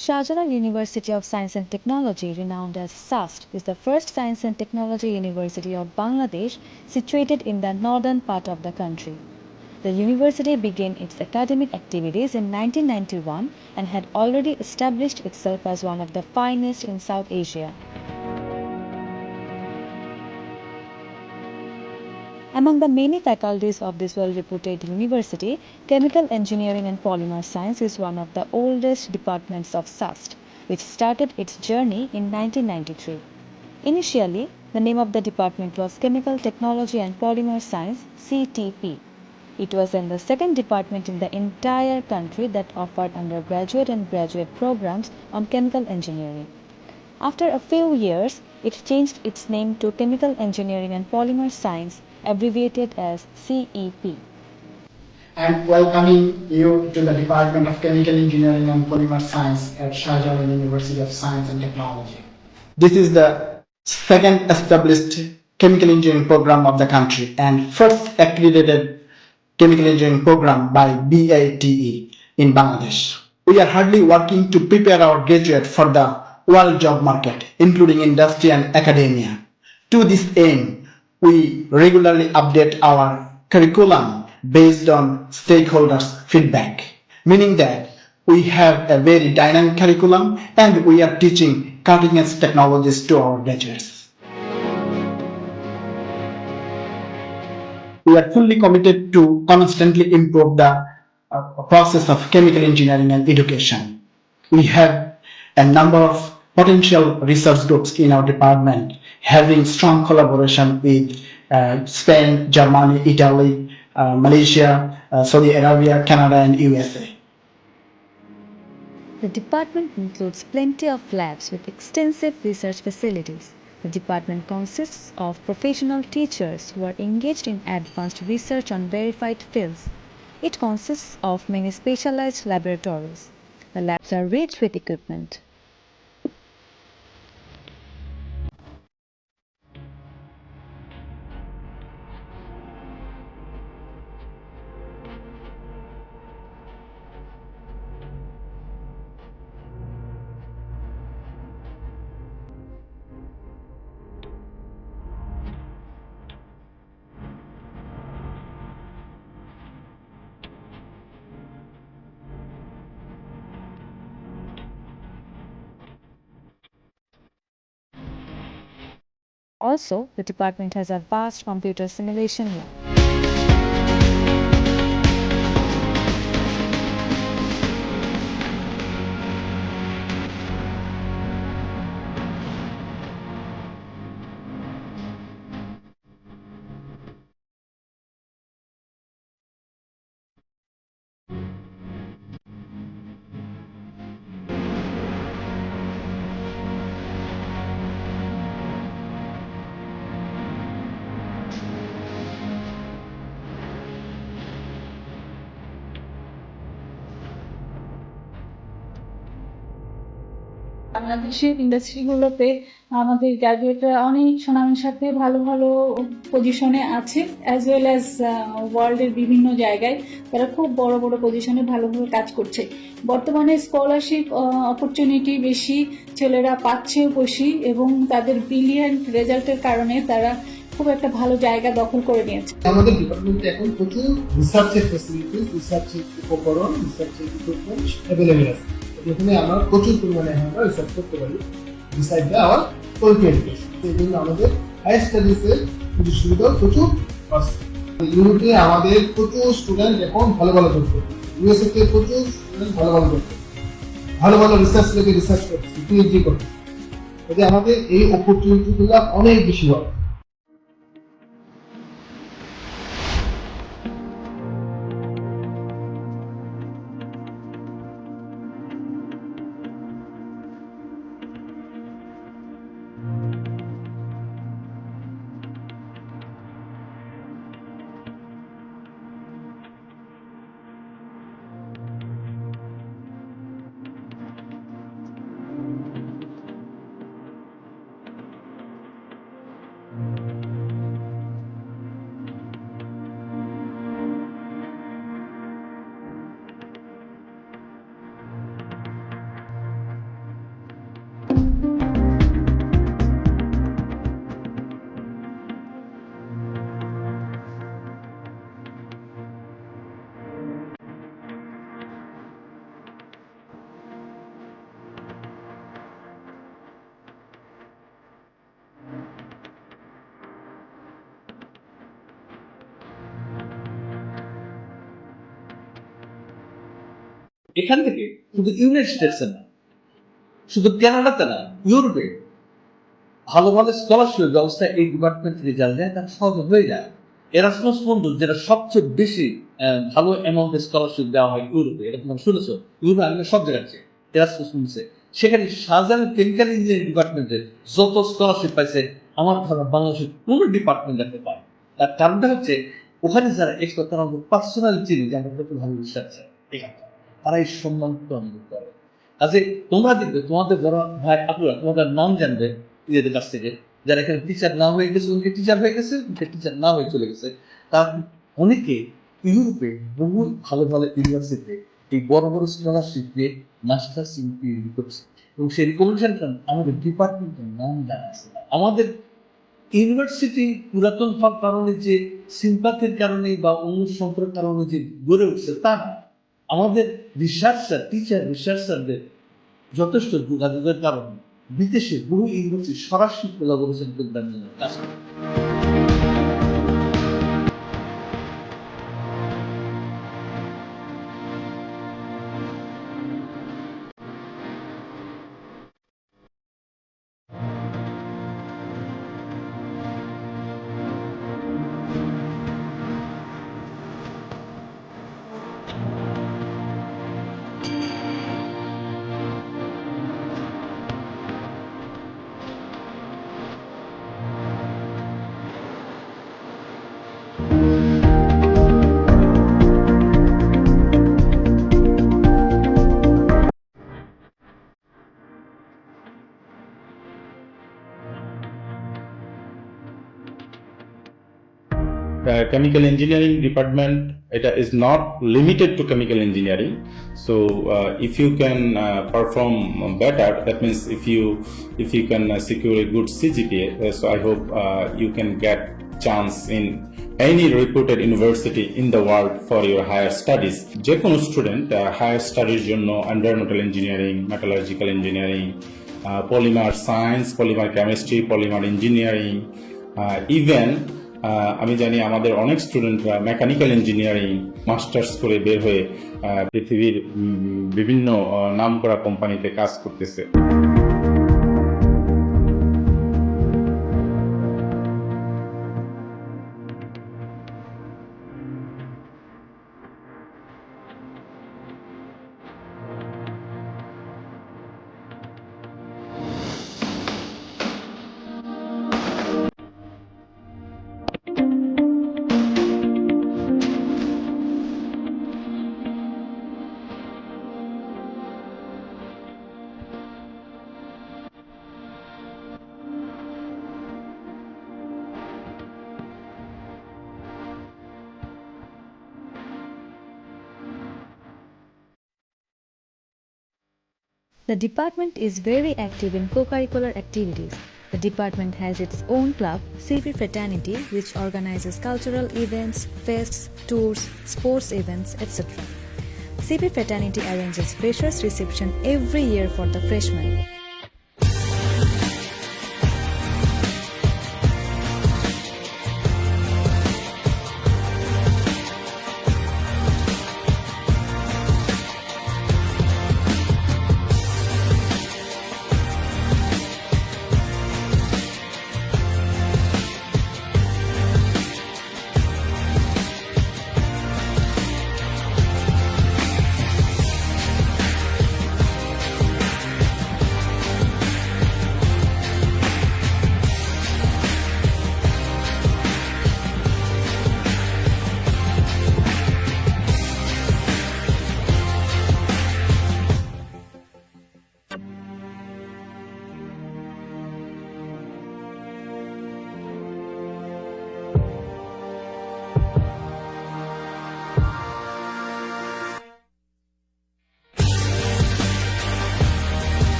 Shahjalan University of Science and Technology, renowned as SAST, is the first science and technology university of Bangladesh situated in the northern part of the country. The university began its academic activities in 1991 and had already established itself as one of the finest in South Asia. Among the many faculties of this well reputed university, chemical engineering and polymer science is one of the oldest departments of SAST, which started its journey in 1993. Initially, the name of the department was Chemical Technology and Polymer Science CTP. It was then the second department in the entire country that offered undergraduate and graduate programs on chemical engineering. After a few years, it changed its name to Chemical Engineering and Polymer Science abbreviated as CEP. and welcoming you to the Department of Chemical Engineering and Polymer Science at Shahjalan University of Science and Technology. This is the second established chemical engineering program of the country and first accredited chemical engineering program by BATE in Bangladesh. We are hardly working to prepare our graduate for the world job market, including industry and academia. To this aim, we regularly update our curriculum based on stakeholders' feedback, meaning that we have a very dynamic curriculum and we are teaching cutting edge technologies to our graduates. We are fully committed to constantly improve the uh, process of chemical engineering and education. We have a number of potential research groups in our department having strong collaboration with uh, Spain, Germany, Italy, uh, Malaysia, uh, Saudi Arabia, Canada, and USA. The department includes plenty of labs with extensive research facilities. The department consists of professional teachers who are engaged in advanced research on verified fields. It consists of many specialized laboratories. The labs are rich with equipment. Also, the department has a vast computer simulation lab. বাংলাদেশের ইন্ডাস্ট্রিগুলোতে আমাদের গ্র্যাজুয়েটরা অনেক সুনামের সাথে ভালো ভালো পজিশনে আছে as well as ওয়ার্ল্ডের বিভিন্ন জায়গায় তারা খুব বড় বড় পজিশনে ভালোভাবে কাজ করছে। বর্তমানে স্কলারশিপ অপরচুনিটি বেশি, ছেলেরা পাচ্ছেও বেশি এবং তাদের ব্রিলিয়ান্ট রেজাল্টের কারণে তারা খুব একটা ভালো জায়গা দখল করে নিয়েছে। আমাদের ডিপার্টমেন্টে এখন প্রচুর রিসার্চের ফেসিলিটিস রিসার্চের উপকরণ রিসার্চের ইকুইপমেন্ট অ্যাভেলেবেল আছে। যেখানে আমরা প্রচুর পরিমাণে আমরা রিসার্চ করতে পারি ডিসাইড দ্য আওয়ার এডুকেশন এই জন্য আমাদের হায়ার স্টাডিজের সুবিধাও প্রচুর ইউনিটে আমাদের প্রচুর স্টুডেন্ট এখন ভালো ভালো করছে। ইউএসএ তে প্রচুর স্টুডেন্ট ভালো ভালো করছে। ভালো ভালো রিসার্চ লেগে রিসার্চ করছে পিএইচডি করছে। এতে আমাদের এই অপরচুনিটিগুলো অনেক বেশি হয়। এখান থেকে শুধু ইউনাইটেড স্টেটসে না, শুধু কানাডাতে না ইউরোপে ভালো ভালো স্কলারশিপ ব্যবস্থা এই ডিপার্টমেন্ট থেকে যারা যায় তারা সহজ হয়ে যায়। এরাসমাস বন্ধু যেটা সবচেয়ে বেশি ভালো অ্যামাউন্টের স্কলারশিপ দেওয়া হয় ইউরোপে এটা তোমরা শুনেছো? ইউরোপে আমি সব জায়গায় এরাসমাস শুনছে সেখানে শাহজাহান কেমিক্যাল ইঞ্জিনিয়ারিং ডিপার্টমেন্টে যত স্কলারশিপ পাইছে, আমার ধারণা বাংলাদেশের কোনো ডিপার্টমেন্ট দেখতে পায়। তার কারণটা হচ্ছে, ওখানে যারা এক্সপার্ট তারা পার্সোনাল চিনি যে ভালো বিশ্বাস আছে ঠিক আছে তারা এই সম্মান অনুভব করে। কাজে তোমরা দেখবে তোমাদের যারা ভাই আপুরা তোমাদের নাম জানবে নিজেদের কাছ থেকে, যারা এখানে টিচার না হয়ে গেছে উনকে টিচার হয়ে গেছে টিচার না হয়ে চলে গেছে, তার অনেকে ইউরোপে বহু ভালো ভালো ইউনিভার্সিটিতে এই বড় বড় স্কলারশিপ মাস্টার্স ডিগ্রি করছে। এবং সেই রিকমেন্ডেশনটা আমাদের ডিপার্টমেন্টের নাম জানা আছে আমাদের ইউনিভার্সিটি পুরাতন কারণে যে সিম্পাথির কারণে বা অন্য সম্পর্কের কারণে যে গড়ে উঠছে তা না। আমাদের রিসার্চার টিচার রিসার্চারদের যথেষ্ট যোগাযোগের কারণে বিদেশে বহু ইউনিভার্সিটি সরাসরি কোলাবোরেশন করেছেন নিয়ে কাজ chemical engineering department it is not limited to chemical engineering so uh, if you can uh, perform better that means if you if you can uh, secure a good cgpa uh, so i hope uh, you can get chance in any reputed university in the world for your higher studies যে কোনো student higher স্টাডির জন্য environmental engineering metallurgical engineering polymer science polymer chemistry polymer engineering even আহ, আমি জানি আমাদের অনেক স্টুডেন্টরা mechanical engineering masters করে বের হয়ে পৃথিবীর বিভিন্ন নাম করা কোম্পানিতে কাজ করতেছে। The department is very active in co-curricular activities. The department has its own club, CP Fraternity, which organizes cultural events, fests, tours, sports events, etc. CP Fraternity arranges freshers reception every year for the freshmen.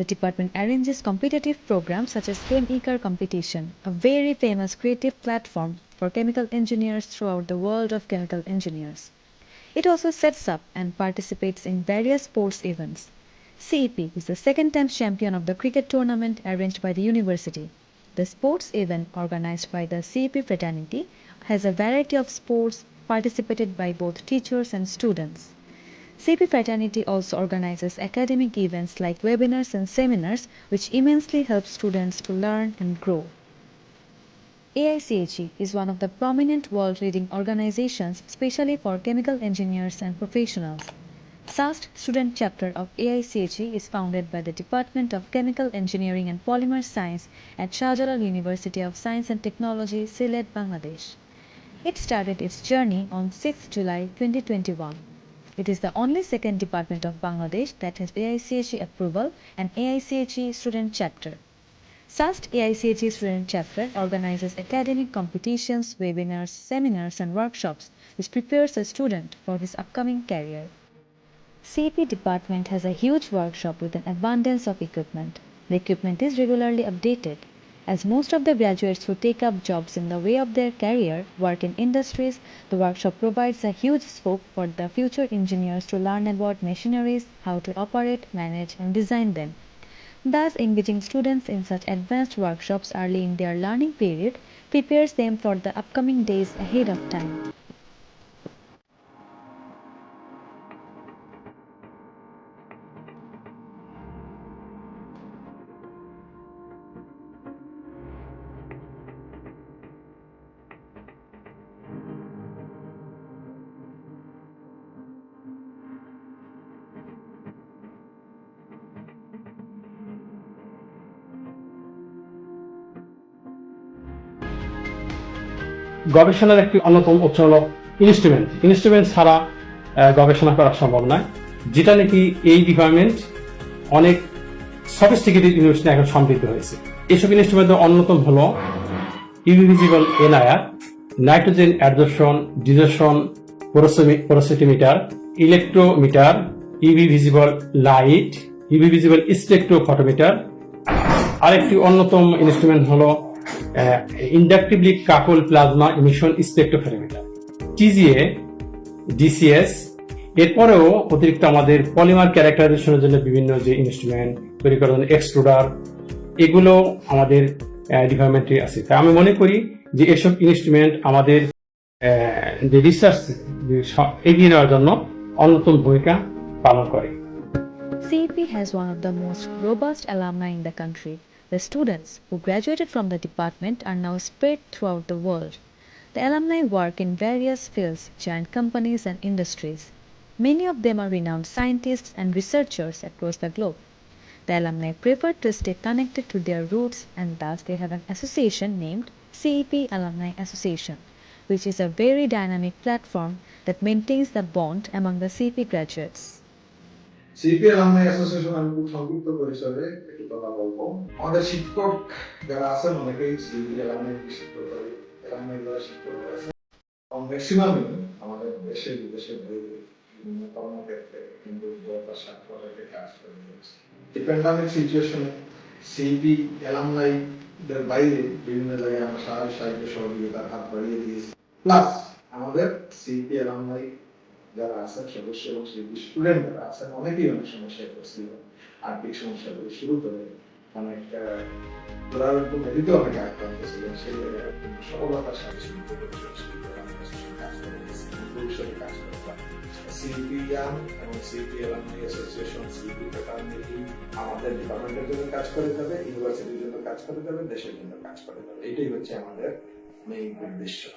The department arranges competitive programs such as ChemEcar competition, a very famous creative platform for chemical engineers throughout the world of chemical engineers. It also sets up and participates in various sports events. CEP is the second time champion of the cricket tournament arranged by the university. The sports event organized by the CEP fraternity has a variety of sports participated by both teachers and students. CP Fraternity also organizes academic events like webinars and seminars, which immensely help students to learn and grow. AICHE is one of the prominent world leading organizations, especially for chemical engineers and professionals. SAST student chapter of AICHE is founded by the Department of Chemical Engineering and Polymer Science at Shah Jalal University of Science and Technology, Sylhet, Bangladesh. It started its journey on 6 July 2021. It is the only second department of Bangladesh that has AICHE approval and AICHE student chapter. SAST AICHE student chapter organizes academic competitions, webinars, seminars, and workshops which prepares a student for his upcoming career. CP department has a huge workshop with an abundance of equipment. The equipment is regularly updated. As most of the graduates who take up jobs in the way of their career work in industries, the workshop provides a huge scope for the future engineers to learn about machineries, how to operate, manage, and design them. Thus, engaging students in such advanced workshops early in their learning period prepares them for the upcoming days ahead of time. গবেষণার একটি অন্যতম উৎস হল instrument instrument ছাড়া গবেষণা করা সম্ভব নয়। যেটা নাকি এই ডিপার্টমেন্ট অনেক সফিস্টিকেটেড ইউনিভার্সিটি এখন সমৃদ্ধ হয়েছে। এসব ইনস্ট্রুমেন্টের অন্যতম হল UV visible NIR nitrogen adsorption desorption porosimeter electrometer UV visible light UV visible spectrophotometer আরেকটি অন্যতম ইনস্ট্রুমেন্ট হলো inductively coupled plasma emission spectrophotometer TGA DCS এরপরেও অতিরিক্ত আমাদের পলিমার ক্যারেক্টারাইজেশনের জন্য বিভিন্ন যে ইনস্ট্রুমেন্ট তৈরি জন্য এক্সট্রুডার এগুলো আমাদের ডিপার্টমেন্টে আছে তাই আমি মনে করি যে এসব ইনস্ট্রুমেন্ট আমাদের যে রিসার্চ এগিয়ে নেওয়ার জন্য অন্যতম ভূমিকা পালন করে CEP has one of the most robust alumni in the country. The students who graduated from the department are now spread throughout the world. The alumni work in various fields, giant companies, and industries. Many of them are renowned scientists and researchers across the globe. The alumni prefer to stay connected to their roots, and thus they have an association named CEP Alumni Association, which is a very dynamic platform that maintains the bond among the CEP graduates. CPL আমরা association আমি খুব সংক্ষিপ্ত পরিসরে একটু কথা বলব। আমাদের শিক্ষক যারা আছেন, অনেকেই সিপি এলামে শিক্ষক শিক্ষক ম্যাক্সিমামই আমাদের দেশে, বিদেশে কর্মক্ষেত্রে কিন্তু কাজ করে এই প্যান্ডামিক সিচুয়েশনে সিপি এলামনাইদের বাইরে বিভিন্ন জায়গায় আমরা সাহায্য সহযোগিতার হাত বাড়িয়ে দিয়েছি। প্লাস আমাদের সিপি যারা আছেন সদস্য এবং স্টুডেন্ট যারা আছেন অনেকেই অনেক সমস্যায় পড়ছিল, আর্থিক সমস্যা থেকে শুরু করে সাথে শুরু করে আমাদের ডিপার্টমেন্টের জন্য কাজ করে যাবে ইউনিভার্সিটির জন্য কাজ করে যাবে দেশের জন্য কাজ করে যাবে এটাই হচ্ছে আমাদের মেইন উদ্দেশ্য।